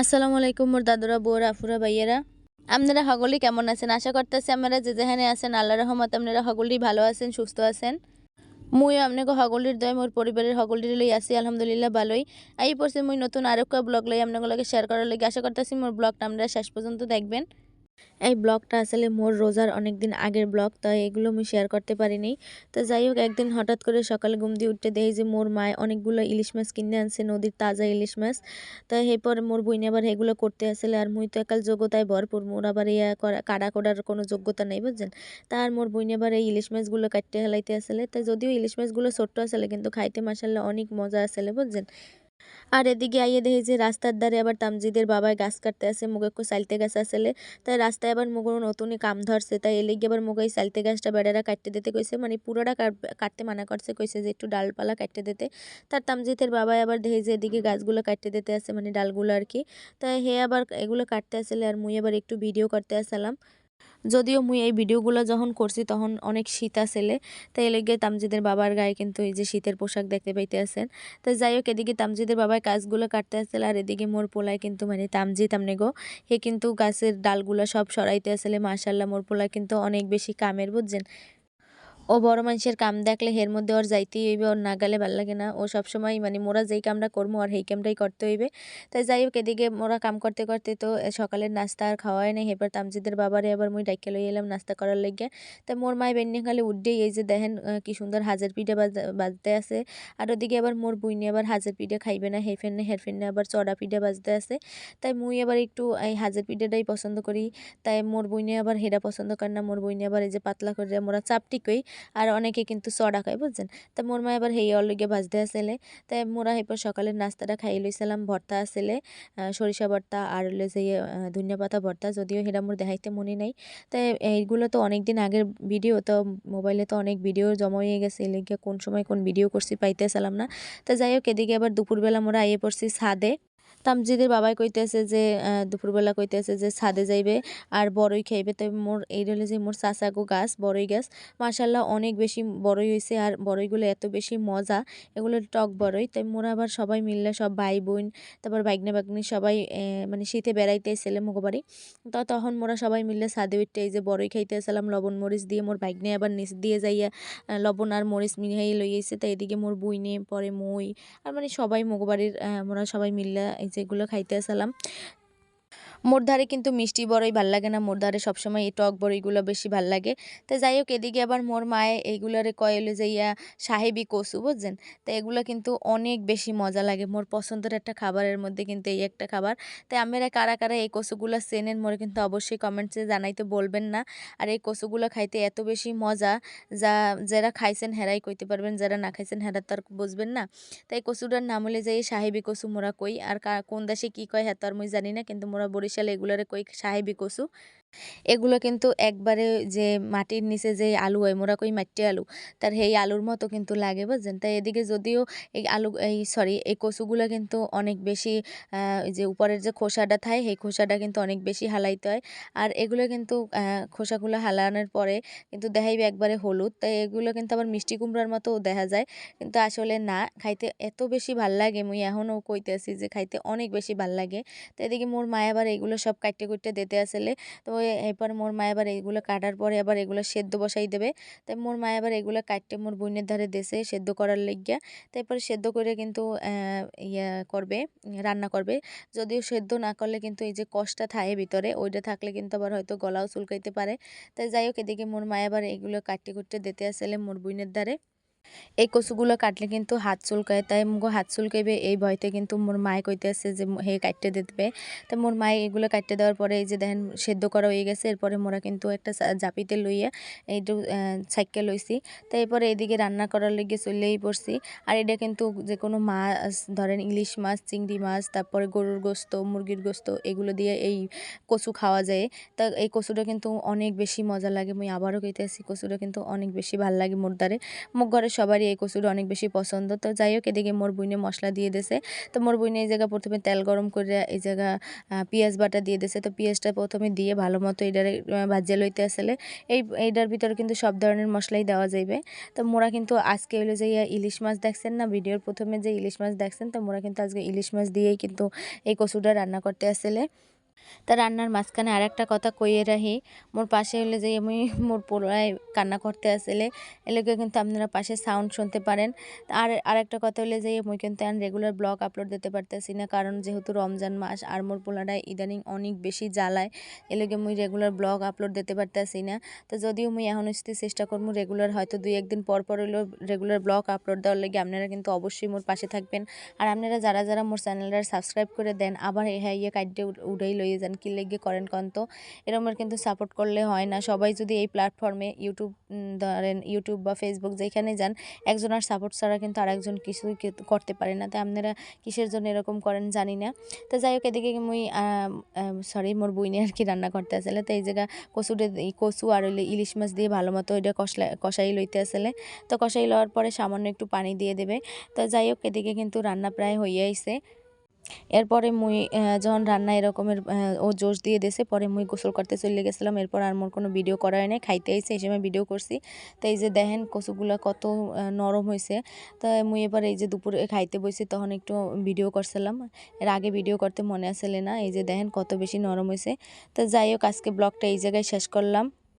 আসসালামু আলাইকুম মোর দাদুরা বোর আফুরা, ভাইয়েরা। আপনারা সকলেই কেমন আছেন? আশা করতেছি আপনারা যে যেখানে আছেন আল্লাহ রহমত আপনারা সকলেই ভালো আছেন, সুস্থ আছেন। মুই আপনাকে সকলের দয় মোর পরিবারের সকলের লই আছি, আলহামদুলিল্লাহ ভালোই। এই পড়ছে মুই নতুন আরেকটা ব্লগ লই আপনাকে শেয়ার করার লাগে আশা করতেছি মোর ব্লগটা আপনারা শেষ পর্যন্ত দেখবেন। এই ব্লগটা আসলে মোর রোজার অনেক দিন আগের ব্লগ, তাই এগুলো আমি শেয়ার করতে পারিনি। তো যাই হোক, একদিন হঠাৎ করে সকালে ঘুম দিয়ে উঠতে দেখি যে মোর মায় অনেকগুলো ইলিশ মাছ কিনে আনছে, নদীর তাজা ইলিশ মাছ। তো এরপর মোর বইনে আবার এগুলো করতে আসলে, আর মুই তো একাল যোগ্যতায় ভরপুর, মোর আবার ইয়া করা কাটা করার কোনো যোগ্যতা নেই, বুঝছেন? তার মোর বইনে আবার এই ইলিশ মাছগুলো কাটতে হেলাইতে আসলে তাই যদিও ইলিশ মাছগুলো ছোট্ট আসলে, কিন্তু খাইতে মাসাল্লাহ অনেক মজা আসলে, বুঝছেন? আর এদিকে আইয়ে দেখি যে রাস্তার ধারে আবার তামজিদের বাবাই গাছ কাটতে আছে মুগে একটু সাইলতে গাছ আসলে। তাই রাস্তায় আবার মুগো নতুনই কাম ধরছে। তাই এলিগে আবার মুগে এই সাইলতে গাছটা বেড়ারা কাটতে দিতে কইছে। মানে পুরোটা কাট- কাটতে মানা করছে, কইছে যে একটু ডালপালা কাটতে দিতে। তার তামজিদের বাবাই আবার দেখি যে এদিকে গাছগুলো কাটতে দিতে আছে মানে ডালগুলো আর কি। তাই হে আবার এগুলো কাটতে আসলে আর মুই আবার একটু ভিডিও করতে আসলাম। যদিও মুই এই ভিডিওগুলো যখন করছি তখন অনেক শীত আসলে, তাই লেগে তামজিদের বাবার গায়ে কিন্তু এই যে শীতের পোশাক দেখতে পাইতে আছেন। তো যাই হোক, এদিকে তামজিদের বাবায় কাজগুলো কাটতে আসলে আর এদিকে মোর পোলায় কিন্তু মানে তামজি তামনে গো, হে কিন্তু গাছের ডালগুলো সব সরাইতে আসলে, মাশাল্লাহ, মোর পোলায় কিন্তু অনেক বেশি কামের, বুঝছেন? ও বড় মানুষের কাম দেখলে এর মধ্যে ওর যাইতেই হইবে, ওর না গেলে ভালো লাগে না। ও সবসময় মানে মোরা যেই কামটা করব আর সেই কামটাই করতে হইবে। তাই যাই হোক, এদিকে মোরা কাম করতে করতে তো সকালের নাস্তা আর খাওয়াই নাই। এবার তামজিদের বাবারে আবার মুই ডাইকে লই এলাম নাস্তা করার লাগিয়া তাই মোর মায় বেন্নি খালি উঠেই এই যে দেখেন কি সুন্দর হাজার পিঠা বাজ- বাজতে আছে। আর ওদিকে আবার মোর বুইনি আবার হাজার পিঠা খাইবে না হেফেনে হেরফেনে আবার চড়া পিঠা বাজতে আছে। তাই মুই আবার একটু এই হাজার পিঠাটাই পছন্দ করি। তাই মোর বইনে আবার হেরা পছন্দ করে না, মোর বইনে আবার এই যে পাতলা করে মোরা চাপটি কই। আর অনেকে কিন্তু চড়া খায়, বুঝছেন? তা মোর মা এবার হেই অলগে ভাজতে আসলে তাই মোরা এরপর সকালের নাস্তাটা খাই লইছিলাম, ভর্তা আসলে সরিষা ভর্তা আর হলো যে ধনিয়া পাতা ভর্তা, যদিও হেরা মোর দেখাইতে মনে নাই। তাই এইগুলো তো অনেক দিন আগের ভিডিও, তো মোবাইলে তো অনেক ভিডিও জমা হয়ে গেছে এলিগে কোন সময় কোন ভিডিও করছি পাইতে পাইতেছিলাম না। তা যাই হোক, এদিকে আবার দুপুরবেলা মোরা আইয়ে পড়ছি ছাদে। তামজিদের বাবাই কইতেছে যে দুপুরবেলা কইতেছে যে, ছাদে যাইবে আর বড়ই খাইবে। তো মোর, এই রইল যে মোর চাচাগো গাছ, বড়ই গাছ। মাশাল্লাহ অনেক বেশি বড়ই হয়েছে আর বড়ইগুলো এত বেশি মজা। এগুলো টক বড়ই। তাই মোরা আবার সবাই মিললে সব ভাই বোন তারপর বাইগনা বাগনি সবাই মানে শীতে বেড়াইতে এসেলে মুখবাড়ি তো তখন মোরা সবাই মিললে ছাদে উঠতে এই যে বড়ই খাইতে আসলাম লবণ মরিচ দিয়ে মোর বাইগনে আবার নিচ দিয়ে যাইয়া লবণ আর মরিচ মিলিয়ে লই আইছে তাই এদিকে মোর বুইনে, পরে মই, আর মানে সবাই মুখবাড়ির মোরা সবাই মিললে যেগুলো খাইতে আসলাম। মোর ধারে কিন্তু মিষ্টি বড়ই ভালো লাগে না। মোর ধারে সবসময় এই টক বড়ইগুলো বেশি ভালো লাগে। তো যাই হোক, এদিকে আবার মোর মায়ে এইগুলারে কয়েলে যে, ইয়া সাহেবি কচু, বুঝছেন? তো এগুলো কিন্তু অনেক বেশি মজা লাগে। মোর পছন্দের একটা খাবারের মধ্যে কিন্তু এই একটা খাবার। তাই আমরা কারা কারা এই কচুগুলো চেনেন, মোরে কিন্তু অবশ্যই কমেন্টসে জানাইতে বলবেন না। আর এই কচুগুলো খাইতে এত বেশি মজা যা, যারা খাইছেন হেরাই কইতে পারবেন, যারা না খাইছেন হেরা তো আর বুঝবেন না। তাই কচুটার নাম হলে যাই সাহেবি কচু মোরা কই? আর কোন দেশে কী কয় হ্যাঁ তো আর মুই জানি না, কিন্তু মোরা বরিশালে এগুলারে কই সাহেবি কচু এগুলো কিন্তু একবারে যে মাটির নিচে যে আলু হয়, মোরা কই মাটি আলু, তার সেই আলুর মতো কিন্তু লাগে বুঝছেন? তাই এদিকে যদিও এই আলু, এই সরি, এই কচুগুলো কিন্তু অনেক বেশি যে উপরের যে খোসাটা থাকে, সেই খোসাটা কিন্তু অনেক বেশি হালাইতে হয়। আর এগুলো কিন্তু খোসাগুলো হালানোর পরে কিন্তু দেখাইবে একবারে হলুদ, তাই এগুলো কিন্তু আবার মিষ্টি কুমড়ার মতো দেখা যায়। কিন্তু আসলে না, খাইতে এত বেশি ভালো লাগে, মুই এখনও কইতেছি যে খাইতে অনেক বেশি ভালো লাগে। তো এদিকে মোর মা আবার এগুলো সব কাটতে কুটতে দিতে আসলে, তো এরপর মোর মা আবার এগুলো কাটার পরে আবার এগুলো সেদ্ধ বসাই দেবে। তাই মোর মা আবার এগুলো কাটতে মোর বোনের ধারে দেশে সেদ্ধ করার লাগিয়া। তারপরে সেদ্ধ করে কিন্তু ইয়া করবে, রান্না করবে। যদিও সেদ্ধ না করলে কিন্তু এই যে কষটা থাকে ভিতরে, ওইটা থাকলে কিন্তু আবার হয়তো গলাও চুলকাইতে পারে। তাই যাই হোক, এদিকে মোর মা আবার এগুলো কাটতে কুটতে দিতে আসলে মোর বোনের ধারে। এই কচুগুলো কাটলে কিন্তু হাত চুলকায়, তাই মুগো হাত চুলকাইবে, এই ভয়তে কিন্তু মোর মায়ে কইতেছে যে হে কাটতে দিতে তো মোর মায়ে এগুলো কাটতে দেওয়ার পরে এই যে দেখেন সেদ্ধ করা হয়ে গেছে, এরপরে মোরা কিন্তু একটা জাপিতে লইয়া এইটু ছাইকে লইছি। তো এরপরে এদিকে রান্না করার লেগে চলেই পড়ছি। আর এটা কিন্তু যে কোনো মাছ, ধরেন ইলিশ মাছ, চিংড়ি মাছ, তারপরে গরুর গোস্ত, মুরগির গোস্ত, এগুলো দিয়ে এই কচু খাওয়া যায়। তা এই কচুটা কিন্তু অনেক বেশি মজা লাগে, মুই আবারও কইতে কইতেছি কচুটা কিন্তু অনেক বেশি ভালো লাগে মোর দ্বারে। মুখ ঘরে পরিবারের সবারই এই কচুটা অনেক বেশি পছন্দ। তো যাই হোক এদিকে মোর বুইনে মশলা দিয়ে দিছে। তো মোর বুইনে এই জায়গা প্রথমে তেল গরম করে এই জায়গা পেঁয়াজ বাটা দিয়ে দিছে। তো পেঁয়াজটা প্রথমে দিয়ে ভালো মতো আহ, ভাজিয়ে লইতে আসলে। এই এইটার ভিতরে কিন্তু সব ধরনের মশলাই দেওয়া যাইবে। তো মোরা কিন্তু আজকে হলো যে ইলিশ মাছ দেখছেন না? ভিডিওর প্রথমে যে ইলিশ মাছ দেখছেন তো মোরা কিন্তু আজকে ইলিশ মাছ দিয়েই কিন্তু এই কচুটা রান্না করতে আসলে। তা রান্নার মাঝখানে আর একটা কথা কইয়ে রাহি মোর পাশে হলে যে আমি মোর পোলায় কান্না করতে আসলে এলাকা কিন্তু আপনারা পাশে সাউন্ড শুনতে পারেন। আর আরেকটা কথা হলে যে মুই কিন্তু রেগুলার ব্লগ আপলোড দিতে পারতেছি না, কারণ যেহেতু রমজান মাস আর মোর পোলাটা ইদানিং অনেক বেশি জ্বালায় এলাকে মুই রেগুলার ব্লগ আপলোড দিতে পারতেছি না। তো যদিও মুই এখন হচ্ছে চেষ্টা করব রেগুলার হয়তো দুই একদিন পর পর হলেও রেগুলার ব্লগ আপলোড দেওয়ার লাগে আপনারা কিন্তু অবশ্যই মোর পাশে থাকবেন। আর আপনারা যারা যারা মোর চ্যানেলটা সাবস্ক্রাইব করে দেন, আবার হ্যাঁ ইয়ে কাইডে উড়াই লইয়ে যান কি লেগে করেন কন্ত। এরকমের কিন্তু সাপোর্ট করলে হয় না। সবাই যদি এই প্ল্যাটফর্মে ইউটিউব ধরেন ইউটিউব বা ফেসবুক যেখানে যান একজনের সাপোর্ট ছাড়া কিন্তু আরেকজন কিছুই করতে পারে না। তাই আপনারা কিসের জন্য এরকম করেন জানি না। তো যাই হোক, এদিকে মুই সরি মোর বইনে আর কি রান্না করতে আসলে তো এই জায়গা কচুটে কচু আর হইলে ইলিশ মাছ দিয়ে ভালো মতো ওইটা কষলা, কষাই লইতে আসলে তো কষাই লওয়ার পরে সামান্য একটু পানি দিয়ে দেবে। তো যাই হোক, এদিকে কিন্তু রান্না প্রায় আইছে এরপরে মুই যখন রান্না এরকমের ও জোশ দিয়ে দেশে পরে মুই গোসল করতে চলে গেছিলাম, এরপর আর মোর কোনো ভিডিও করা হয় নাই, খাইতে আইছে, এই সময় ভিডিও করছি। তো এই যে দেখেন কচুগুলো কত নরম হয়েছে তো মুই এবার এই যে দুপুরে খাইতে বসে তখন একটু ভিডিও করছিলাম। এর আগে ভিডিও করতে মনে আসলে না, এই যে দেখেন কত বেশি নরম হয়েছে তো যাই হোক, আজকে ব্লগটা এই জায়গায় শেষ করলাম।